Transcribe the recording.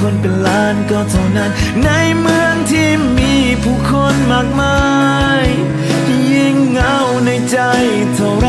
คนเป็นล้านก็เท่านั้น ในเมืองที่มีผู้คนมากมาย ยิ่งเงาในใจเท่าไร